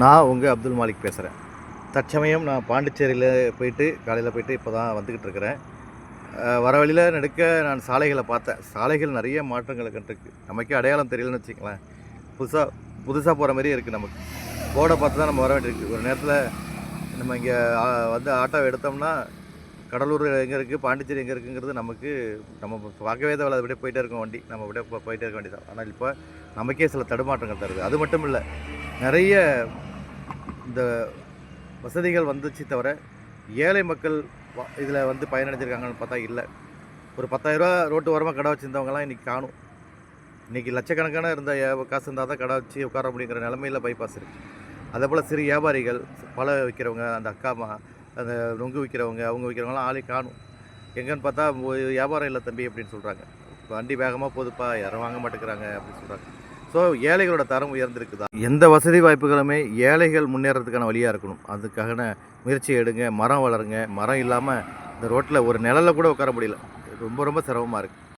நான் உங்கள் அப்துல் மாலிக் பேசுகிறேன் தற்சமயம் நான் பாண்டிச்சேரியில் போயிட்டு காலையில் போயிட்டு இப்போ தான் வந்துக்கிட்டு இருக்கிறேன் வர வழியில் நடுக்க நான் சாலைகளை பார்த்தேன். சாலைகள் நிறைய மாற்றங்கள் கண்டிருக்கு நமக்கே அடையாளம் தெரியலன்னு வச்சுங்களேன் புதுசாக புதுசாக போகிற மாதிரி இருக்குது நமக்கு. போர்டை பார்த்து தான் நம்ம வர வேண்டியிருக்கு. ஒரு நேரத்தில் நம்ம இங்கே வந்து ஆட்டோ எடுத்தோம்னா கடலூர் எங்கே இருக்குது பாண்டிச்சேரி எங்கே இருக்குங்கிறது நமக்கு நம்ம பார்க்கவே தேவையில்ல. அப்படியே போயிட்டே இருக்கோம் வண்டி. நம்ம அப்படியே போயிட்டே இருக்க வேண்டியதான் ஆனால் இப்போ நமக்கே சில தடுமாற்றங்கள் தருது. அது மட்டும் இல்லை நிறைய இந்த வசதிகள் வந்துச்சு தவிர ஏழை மக்கள் இதில் வந்து பயனடைஞ்சிருக்காங்கன்னு பார்த்தா இல்லை. ஒரு பத்தாயிரரூவா ரோட்டு ஓரமாக கடை வச்சுருந்தவங்கலாம் இன்றைக்கி காணும். இன்றைக்கி லட்சக்கணக்கான இருந்த காசு இருந்தால் தான் கடை வச்சு உட்கார முடியுங்கிற நிலமையில் பைபாஸ் இருக்குது அதே போல் சிறு வியாபாரிகள் பழ விற்கிறவங்க அந்த அக்காமா அந்த நொங்கு விற்கிறவங்க அவங்க விற்கிறவங்களாம் ஆளே காணும். எங்கன்னு பார்த்தா ஒரு வியாபாரம் இல்லை தம்பி அப்படின்னு சொல்கிறாங்க வண்டி வேகமாக போகுதுப்பா யாரும் வாங்க மாட்டேங்கிறாங்க அப்படின்னு சொல்கிறாங்க ஸோ ஏழைகளோட தரம் உயர்ந்திருக்குதா? எந்த வசதி வாய்ப்புகளுமே ஏழைகள் முன்னேறதுக்கான வழியாக இருக்கணும். அதுக்கான முயற்சி எடுங்க மரம் வளருங்க. மரம் இல்லாமல் இந்த ரோட்டில் ஒரு நிழலில் கூட உட்கார முடியல. ரொம்ப ரொம்ப சிரமமாக இருக்குது